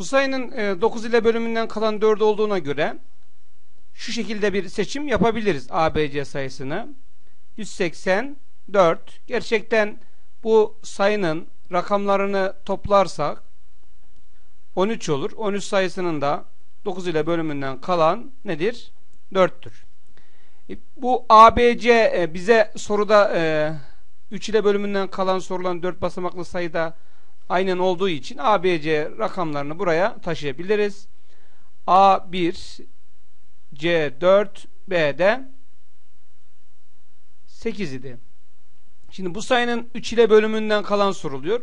Bu sayının e, 9 ile bölümünden kalan 4 olduğuna göre şu şekilde bir seçim yapabiliriz ABC sayısını. 184. Gerçekten bu sayının rakamlarını toplarsak 13 olur. 13 sayısının da 9 ile bölümünden kalan nedir? 4'tür. E, bu ABC e, bize soruda e, 3 ile bölümünden kalan sorulan 4 basamaklı sayıda aynen olduğu için ABC rakamlarını buraya taşıyabiliriz. A1 C4 B'de 8 idi. Şimdi bu sayının 3 ile bölümünden kalan soruluyor.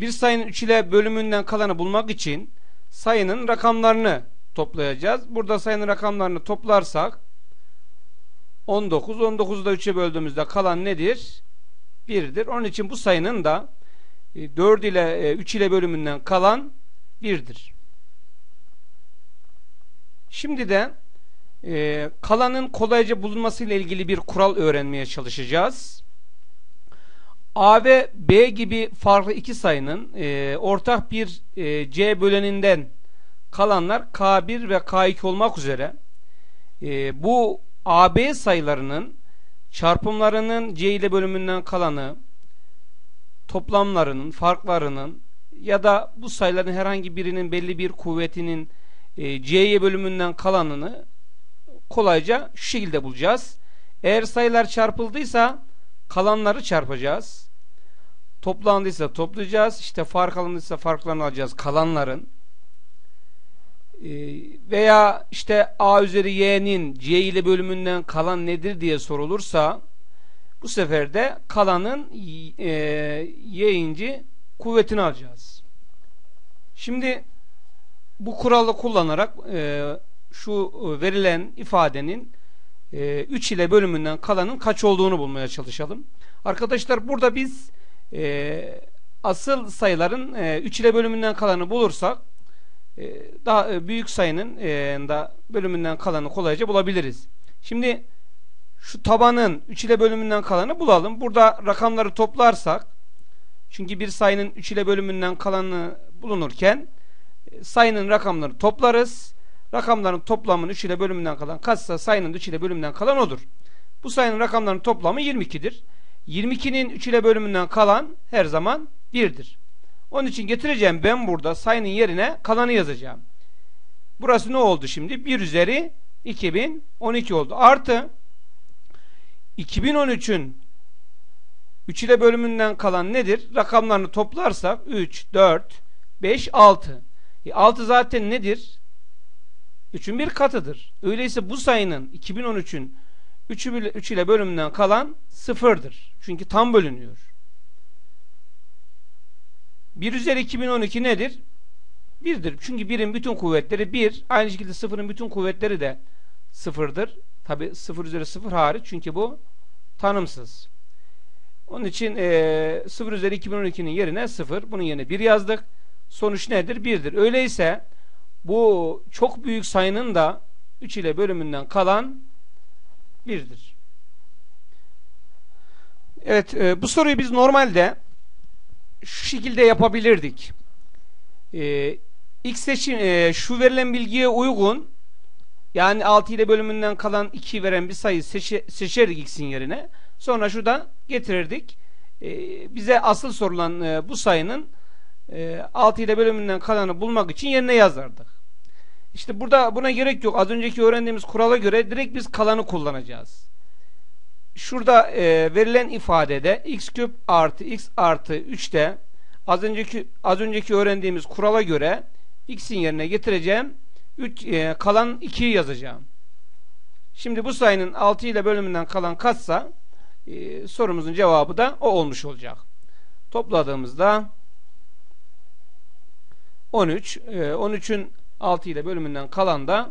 Bir sayının 3 ile bölümünden kalanı bulmak için sayının rakamlarını toplayacağız. Burada sayının rakamlarını toplarsak 19. 19'u da 3'e böldüğümüzde kalan nedir? 1'dir. Onun için bu sayının da 4 e, ile 3 e, ile bölümünden kalan 1'dir. Şimdi de e, kalanın kolayca bulunması ile ilgili bir kural öğrenmeye çalışacağız. A ve B gibi farklı iki sayının e, ortak bir e, C böleninden kalanlar K1 ve K2 olmak üzere e, bu AB sayılarının çarpımlarının C ile bölümünden kalanı toplamlarının, farklarının ya da bu sayıların herhangi birinin belli bir kuvvetinin e, C'ye bölümünden kalanını kolayca şu şekilde bulacağız. Eğer sayılar çarpıldıysa kalanları çarpacağız. Toplandıysa toplayacağız. İşte fark alındıysa farklarını alacağız kalanların. Ee, veya işte A üzeri Y'nin C ile bölümünden kalan nedir diye sorulursa bu sefer de kalanın e, kuvvetini alacağız. Şimdi bu kuralı kullanarak e, şu verilen ifadenin 3 ile bölümünden kalanın kaç olduğunu bulmaya çalışalım. Arkadaşlar burada biz e, asıl sayıların e, 3 ile bölümünden kalanı bulursak e, daha e, büyük sayının e, da bölümünden kalanı kolayca bulabiliriz. Şimdi şu tabanın 3 ile bölümünden kalanı bulalım. Burada rakamları toplarsak çünkü bir sayının 3 ile bölümünden kalanı bulunurken e, sayının rakamları toplarız. Rakamların toplamının 3 ile bölümünden kalan kaçsa sayının 3 ile bölümünden kalan odur. Bu sayının rakamlarının toplamı 22'dir. 22'nin 3 ile bölümünden kalan her zaman 1'dir. Onun için getireceğim ben burada sayının yerine kalanı yazacağım. Burası ne oldu şimdi? 1 üzeri 2012 oldu. Artı 2013'ün 3 ile bölümünden kalan nedir? Rakamlarını toplarsak 3, 4, 5, 6. E 6 zaten nedir? 3'ün bir katıdır. Öyleyse bu sayının 2013'ün 3, 3 ile bölümünden kalan sıfırdır. Çünkü tam bölünüyor. 1 üzeri 2012 nedir? 1'dir. Çünkü 1'in bütün kuvvetleri 1. Aynı şekilde 0'ın bütün kuvvetleri de 0'dır. Tabi 0 üzeri 0 hariç. Çünkü bu tanımsız. Onun için e, 0 üzeri 2012'nin yerine 0. Bunun yerine 1 yazdık. Sonuç nedir? 1'dir. Öyleyse bu çok büyük sayının da 3 ile bölümünden kalan 1'dir. Evet e, bu soruyu biz normalde şu şekilde yapabilirdik. E, X seçim e, şu verilen bilgiye uygun yani 6 ile bölümünden kalan 2 veren bir sayı seçe, seçerdik x'in yerine. Sonra şurada getirirdik. E, bize asıl sorulan e, bu sayının e, 6 ile bölümünden kalanı bulmak için yerine yazardık. İşte burada buna gerek yok. Az önceki öğrendiğimiz kurala göre direkt biz kalanı kullanacağız. Şurada e, verilen ifadede x küp artı x artı 3'te az önceki az önceki öğrendiğimiz kurala göre x'in yerine getireceğim 3 e, kalan 2'yi yazacağım. Şimdi bu sayının 6 ile bölümünden kalan kaçsa e, sorumuzun cevabı da o olmuş olacak. Topladığımızda 13 e, 13'ün 6 ile bölümünden kalan da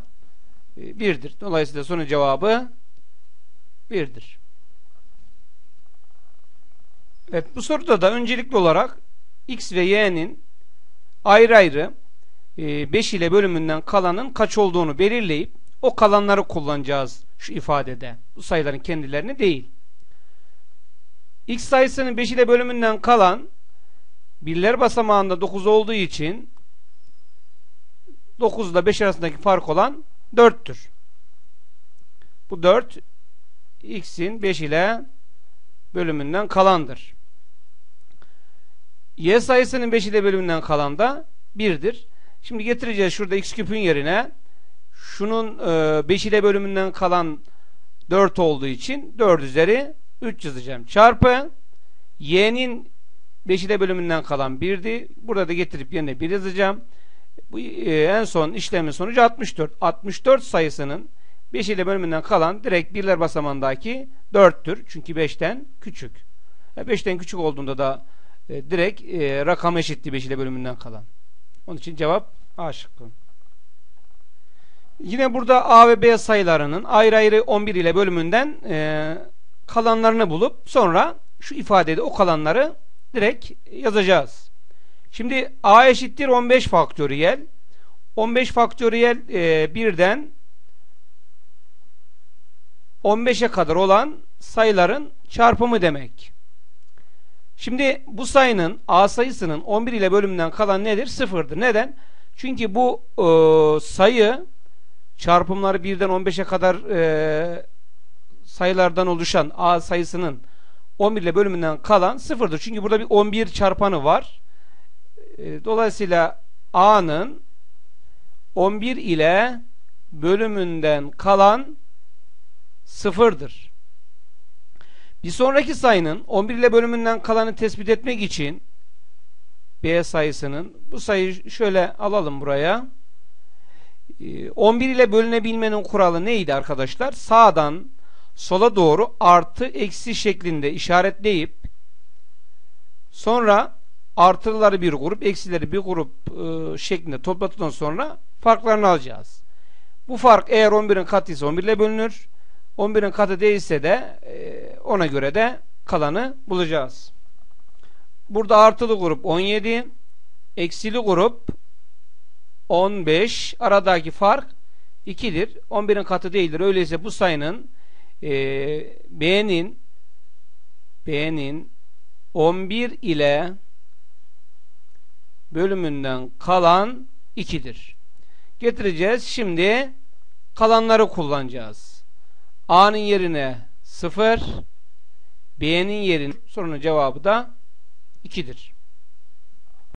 1'dir. E, Dolayısıyla sorunun cevabı 1'dir. Evet bu soruda da öncelikli olarak x ve y'nin ayrı ayrı 5 e, ile bölümünden kalanın kaç olduğunu belirleyip o kalanları kullanacağız şu ifadede. Bu sayıların kendilerini değil. x sayısının 5 ile bölümünden kalan birler basamağında 9 olduğu için 9 ile 5 arasındaki fark olan 4'tür. Bu 4 x'in 5 ile bölümünden kalandır. Y sayısının 5 ile bölümünden kalan da 1'dir. Şimdi getireceğiz şurada x küpün yerine şunun 5 ile bölümünden kalan 4 olduğu için 4 üzeri 3 yazacağım. Çarpı y'nin 5 ile bölümünden kalan 1'di. Burada da getirip yerine 1 yazacağım. Bu e, en son işlemin sonucu 64. 64 sayısının 5 ile bölümünden kalan direkt birler basamandaki 4'tür. Çünkü 5'ten küçük. 5'ten küçük olduğunda da e, direkt e, rakam eşitti 5 ile bölümünden kalan. Onun için cevap A şıkkı. Yine burada A ve B sayılarının ayrı ayrı 11 ile bölümünden e, kalanlarını bulup sonra şu ifadede o kalanları direkt yazacağız. Şimdi A eşittir 15 faktöriyel. 15 faktöriyel e, birden 15'e kadar olan sayıların çarpımı demek. Şimdi bu sayının A sayısının 11 ile bölümünden kalan nedir? Sıfırdır. Neden? Çünkü bu e, sayı çarpımları 1'den 15'e kadar e, sayılardan oluşan A sayısının 11 ile bölümünden kalan sıfırdır. Çünkü burada bir 11 çarpanı var. E, dolayısıyla A'nın 11 ile bölümünden kalan sıfırdır. Bir sonraki sayının 11 ile bölümünden kalanı tespit etmek için B sayısının bu sayıyı şöyle alalım buraya. 11 ile bölünebilmenin kuralı neydi arkadaşlar? Sağdan sola doğru artı eksi şeklinde işaretleyip sonra artıları bir grup eksileri bir grup e, şeklinde topladıktan sonra farklarını alacağız. Bu fark eğer 11'in katı ise 11 ile bölünür. 11'in katı değilse de e, ona göre de kalanı bulacağız. Burada artılı grup 17 eksili grup 15 aradaki fark 2'dir. 11'in katı değildir. Öyleyse bu sayının e, B'nin B'nin 11 ile bölümünden kalan 2'dir. Getireceğiz. Şimdi kalanları kullanacağız. A'nın yerine 0 B'nin yerine sorunun cevabı da 2'dir.